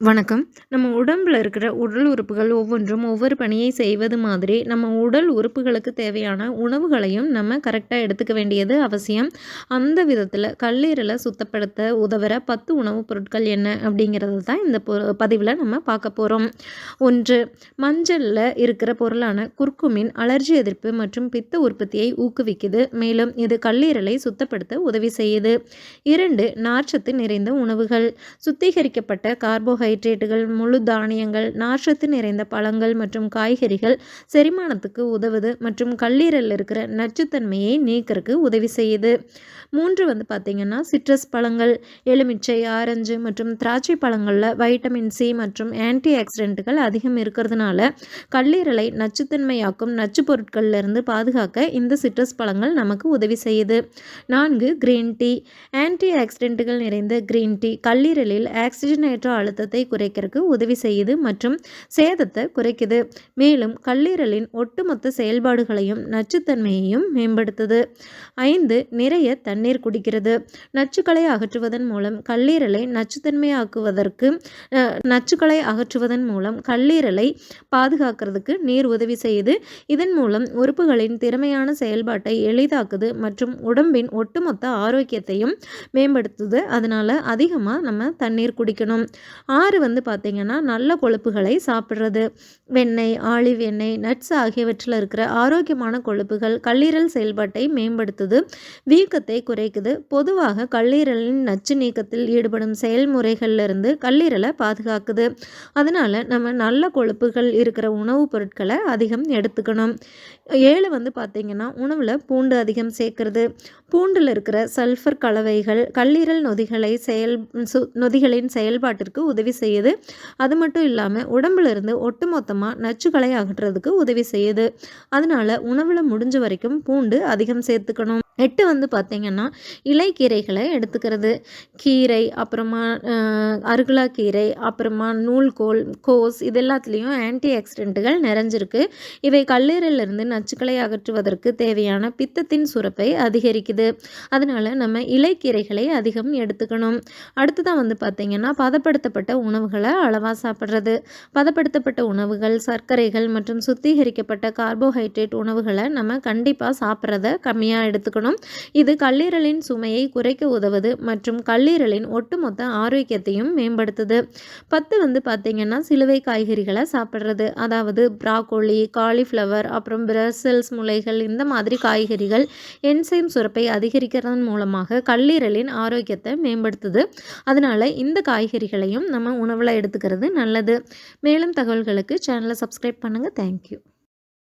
வணக்கம். நம்ம உடம்பில் இருக்கிற உடல் உறுப்புகள் ஒவ்வொன்றும் ஒவ்வொரு பணியை செய்வது மாதிரி நம்ம உடல் உறுப்புகளுக்கு தேவையான உணவுகளையும் நம்ம கரெக்டாக எடுத்துக்க வேண்டியது அவசியம். அந்த விதத்தில் கல்லீரலை சுத்தப்படுத்த உதவுற பத்து உணவுப் பொருட்கள் என்ன அப்படிங்கிறது தான் இந்த பதிவில் நம்ம பார்க்க போகிறோம் ஒன்று மஞ்சளில் இருக்கிற பொருளான குர்க்குமின் அலர்ஜி எதிர்ப்பு மற்றும் பித்த உற்பத்தியை ஊக்குவிக்குது. மேலும் இது கல்லீரலை சுத்தப்படுத்த உதவி செய்யுது. இரண்டு நார்ச்சத்து நிறைந்த உணவுகள். சுத்திகரிக்கப்பட்ட கார்போஹை கார்போஹைட்ரேட்டுகள் முழு தானியங்கள் நார்ச்சத்து நிறைந்த பழங்கள் மற்றும் காய்கறிகள் செரிமானத்துக்கு உதவுது மற்றும் கல்லீரலில் இருக்கிற நச்சுத்தன்மையை நீக்கிறதுக்கு உதவி செய்யுது. மூன்று வந்து பார்த்திங்கன்னா சிட்ரஸ் பழங்கள் எலுமிச்சை ஆரஞ்சு மற்றும் திராட்சை பழங்களில் வைட்டமின் சி மற்றும் ஆன்டி ஆக்சிடென்ட்டுகள் அதிகம் இருக்கிறதுனால கல்லீரலை நச்சுத்தன்மையாக்கும் நச்சு பொருட்கள்லேருந்து பாதுகாக்க இந்த சிட்ரஸ் பழங்கள் நமக்கு உதவி செய்யுது. நான்கு கிரீன் டீ ஆன்டி ஆக்சிடென்ட்டுகள் நிறைந்த கிரீன் டீ கல்லீரலில் ஆக்சிஜனேற்ற அழுத்தத்தை அழுத்தத்தை குறைக்கிறதுக்கு உதவி செய்யுது மற்றும் சேதத்தை குறைக்குது. மேலும் கல்லீரலின் ஒட்டுமொத்த செயல்பாடுகளையும் நச்சுத்தன்மையையும் மேம்படுத்துது. ஐந்து நிறைய தண்ணீர் குடிக்கிறது. நச்சுக்களை அகற்றுவதன் மூலம் கல்லீரலை நச்சுத்தன்மையாக்குவதற்கு நச்சுக்களை அகற்றுவதன் மூலம் கல்லீரலை பாதுகாக்கிறதுக்கு நீர் உதவி செய்யுது. இதன் மூலம் உறுப்புகளின் திறமையான செயல்பாட்டை எளிதாக்குது மற்றும் உடம்பின் ஒட்டுமொத்த ஆரோக்கியத்தையும் மேம்படுத்துது. அதனால் அதிகமாக நம்ம தண்ணீர் குடிக்கணும். ஆறு வந்து பார்த்திங்கன்னா நல்ல கொழுப்புகளை சாப்பிட்றது. வெண்ணெய் ஆலிவ் எண்ணெய் நட்ஸ் ஆகியவற்றில் இருக்கிற ஆரோக்கியமான கொழுப்புகள் கல்லீரல் செயல்பாட்டை மேம்படுத்துது வீக்கத்தை குறைக்குது. பொதுவாக கல்லீரலின் நச்சு நீக்கத்தில் ஈடுபடும் செயல்முறைகள்லேருந்து கல்லீரலை பாதுகாக்குது. அதனால் நம்ம நல்ல கொழுப்புகள் இருக்கிற உணவுப் பொருட்களை அதிகம் எடுத்துக்கணும். ஏழு வந்து பார்த்திங்கன்னா உணவில் பூண்டு அதிகம் சேர்க்கறது. பூண்டில் இருக்கிற சல்ஃபர் கலவைகள் கல்லீரல் நொதிகளை செயல் நொதிகளின் செயல்பாட்டிற்கு உதவி செய்யுது. அது மட்டும் இல்லாமல் உடம்புல இருந்து ஒட்டுமொத்தமாக நச்சுக்களை அகற்றுறதுக்கு உதவி செய்யுது. அதனால் உணவில் முடிஞ்ச வரைக்கும் பூண்டு அதிகம் சேர்த்துக்கணும். எட்டு வந்து பார்த்திங்கன்னா இலைக்கீரைகளை எடுத்துக்கிறது. கீரை அப்புறமா அருகுலாக்கீரை அப்புறமா நூல்கோல் கோஸ் இது எல்லாத்துலேயும் ஆன்டி ஆக்சிடென்ட்டுகள் நிறைஞ்சிருக்கு. இவை கல்லீரலிருந்து நச்சுக்களை அகற்றுவதற்கு தேவையான பித்தத்தின் சுரப்பை அதிகரிக்குது. அதனால் நம்ம இலைக்கீரைகளை அதிகம் எடுத்துக்கணும். அடுத்ததான் வந்து பார்த்திங்கன்னா பதப்படுத்தப்பட்ட உணவுகளை அளவாக சாப்பிட்றது. பதப்படுத்தப்பட்ட உணவுகள் சர்க்கரைகள் மற்றும் சுத்திகரிக்கப்பட்ட கார்போஹைட்ரேட் உணவுகளை நம்ம கண்டிப்பாக சாப்பிட்றத கம்மியாக எடுத்துக்கணும். காரணம் இது கல்லீரலின் சுமையை குறைக்க உதவுது மற்றும் கல்லீரலின் ஒட்டுமொத்த ஆரோக்கியத்தையும் மேம்படுத்துது. பத்து வந்து பார்த்திங்கன்னா சிலுவை காய்கறிகளை சாப்பிட்றது. அதாவது ப்ராக்கோலி காலிஃப்ளவர் அப்புறம் பிரசல்ஸ் முளைகள் இந்த மாதிரி காய்கறிகள் என்சைம் சுரப்பை அதிகரிக்கிறதன் மூலமாக கல்லீரலின் ஆரோக்கியத்தை மேம்படுத்துது. அதனால் இந்த காய்கறிகளையும் நம்ம உணவில் எடுத்துக்கிறது நல்லது. மேலும் தகவல்களுக்கு சேனலை சப்ஸ்கிரைப் பண்ணுங்கள் தேங்க்யூ